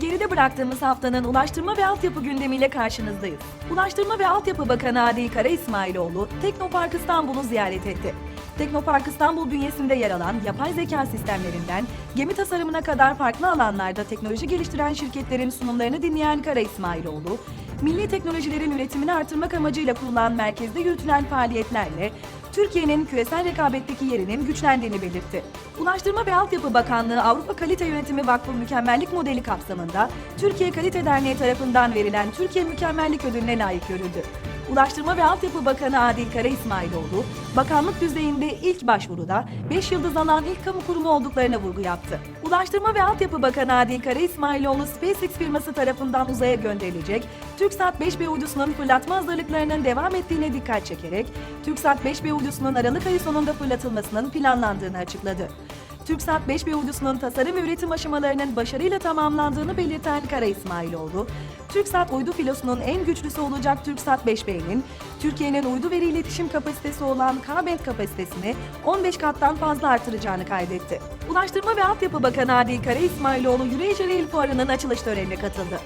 Geride bıraktığımız haftanın ulaştırma ve altyapı gündemiyle karşınızdayız. Ulaştırma ve Altyapı Bakanı Adil Kara İsmailoğlu, Teknopark İstanbul'u ziyaret etti. Teknopark İstanbul bünyesinde yer alan yapay zeka sistemlerinden gemi tasarımına kadar farklı alanlarda teknoloji geliştiren şirketlerin sunumlarını dinleyen Kara İsmailoğlu, milli teknolojilerin üretimini artırmak amacıyla kurulan merkezde yürütülen faaliyetlerle Türkiye'nin küresel rekabetteki yerinin güçlendiğini belirtti. Ulaştırma ve Altyapı Bakanlığı Avrupa Kalite Yönetimi Vakfı Mükemmellik Modeli kapsamında Türkiye Kalite Derneği tarafından verilen Türkiye Mükemmellik Ödülüne layık görüldü. Ulaştırma ve Altyapı Bakanı Adil Kara İsmailoğlu, bakanlık düzeyinde ilk başvuruda 5 yıldız alan ilk kamu kurumu olduklarına vurgu yaptı. Ulaştırma ve Altyapı Bakanı Adil Kara İsmailoğlu, SpaceX firması tarafından uzaya gönderilecek TürkSat 5B uydusunun fırlatma hazırlıklarının devam ettiğine dikkat çekerek, TürkSat 5B uydusunun Aralık ayı sonunda fırlatılmasının planlandığını açıkladı. TürkSat 5B uydusunun tasarım ve üretim aşamalarının başarıyla tamamlandığını belirten Kara İsmailoğlu, TürkSat uydu filosunun en güçlüsü olacak TürkSat 5B'nin, Türkiye'nin uydu veri iletişim kapasitesi olan K-band kapasitesini 15 kattan fazla artıracağını kaydetti. Ulaştırma ve Altyapı Bakanı Adil Kara İsmailoğlu Eurasia Rail Fuarı'nın açılış törenine katıldı.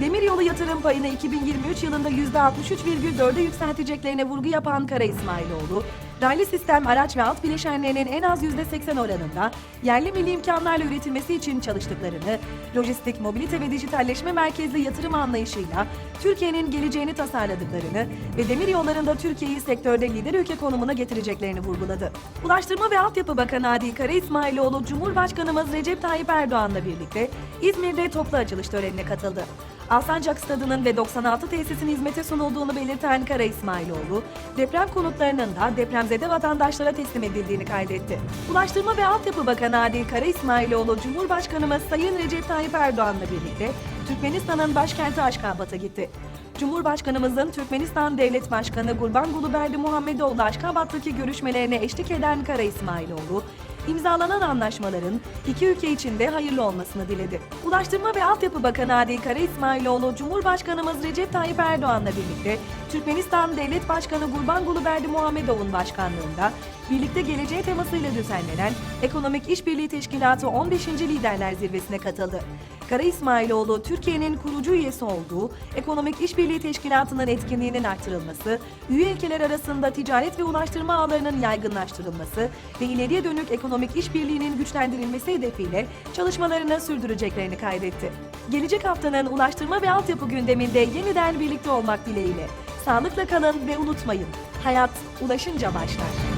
Demiryolu yatırım payını 2023 yılında %63,4'e yükselteceklerine vurgu yapan Kara İsmailoğlu, raylı sistem araç ve alt bileşenlerinin en az %80 oranında yerli milli imkanlarla üretilmesi için çalıştıklarını, lojistik, mobilite ve dijitalleşme merkezli yatırım anlayışıyla Türkiye'nin geleceğini tasarladıklarını ve demir yollarında Türkiye'yi sektörde lider ülke konumuna getireceklerini vurguladı. Ulaştırma ve Altyapı Bakanı Adil Kara İsmailoğlu, Cumhurbaşkanımız Recep Tayyip Erdoğan'la birlikte İzmir'de toplu açılış törenine katıldı. Alsancak Stadı'nın ve 96 tesisin hizmete sunulduğunu belirten Kara İsmailoğlu, deprem konutlarının da depremzede vatandaşlara teslim edildiğini kaydetti. Ulaştırma ve Altyapı Bakanı Adil Kara İsmailoğlu, Cumhurbaşkanımız Sayın Recep Tayyip Erdoğan'la birlikte Türkmenistan'ın başkenti Aşkabat'a gitti. Cumhurbaşkanımızın Türkmenistan Devlet Başkanı Gurbanguly Berdi Muhammedoğlu Aşkabat'taki görüşmelerine eşlik eden Kara İsmailoğlu, imzalanan anlaşmaların iki ülke için de hayırlı olmasını diledi. Ulaştırma ve Altyapı Bakanı Adil Kara İsmailoğlu, Cumhurbaşkanımız Recep Tayyip Erdoğan'la birlikte Türkmenistan Devlet Başkanı Gurbanguly Berdi Muhammedov'un başkanlığında birlikte geleceğe temasıyla düzenlenen Ekonomik İşbirliği Teşkilatı 15. Liderler Zirvesi'ne katıldı. Kara İsmailoğlu, Türkiye'nin kurucu üyesi olduğu Ekonomik İşbirliği Teşkilatı'nın etkinliğinin artırılması, üye ülkeler arasında ticaret ve ulaştırma ağlarının yaygınlaştırılması ve ileriye dönük ekonomik işbirliğinin güçlendirilmesi hedefiyle çalışmalarını sürdüreceklerini kaydetti. Gelecek haftanın ulaştırma ve altyapı gündeminde yeniden birlikte olmak dileğiyle. Sağlıkla kalın ve unutmayın, hayat ulaşınca başlar.